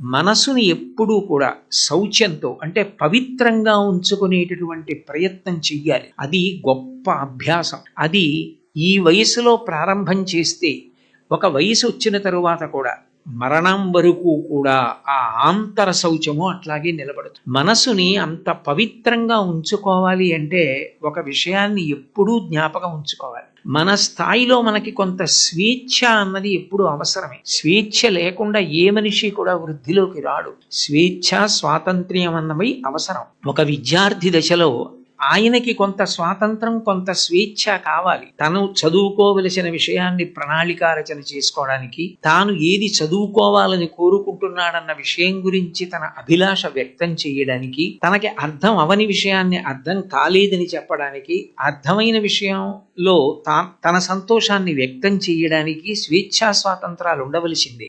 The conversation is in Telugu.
మనసుని ఎప్పుడూ కూడా శౌచ్యంతో అంటే పవిత్రంగా ఉంచుకునేటటువంటి ప్రయత్నం చెయ్యాలి. అది గొప్ప అభ్యాసం. అది ఈ వయసులో ప్రారంభం చేస్తే ఒక వయసు వచ్చిన తరువాత కూడా మరణం వరకు కూడా ఆ ఆంతర శౌచము అట్లాగే నిలబడుతుంది. మనసుని అంత పవిత్రంగా ఉంచుకోవాలి అంటే ఒక విషయాన్ని ఎప్పుడూ జ్ఞాపకం ఉంచుకోవాలి. మన స్థాయిలో మనకి కొంత స్వేచ్ఛ అన్నది ఎప్పుడు అవసరమే. స్వేచ్ఛ లేకుండా ఏ మనిషి కూడా వృద్ధిలోకి రాడు. స్వేచ్ఛ స్వాతంత్ర్యం అన్నవి అవసరం. ఒక విద్యార్థి దశలో ఆయనకి కొంత స్వాతంత్రం కొంత స్వేచ్ఛ కావాలి. తను చదువుకోవలసిన విషయాన్ని ప్రణాళిక రచన చేసుకోవడానికి తాను ఏది చదువుకోవాలని కోరుకుంటున్నాడన్న విషయం గురించి తన అభిలాష వ్యక్తం చేయడానికి తనకి అర్థం అవని విషయాన్ని అర్థం కాలేదని చెప్పడానికి అర్థమైన విషయంలో తా తన సంతోషాన్ని వ్యక్తం చేయడానికి స్వేచ్ఛా స్వాతంత్రాలు ఉండవలసిందే.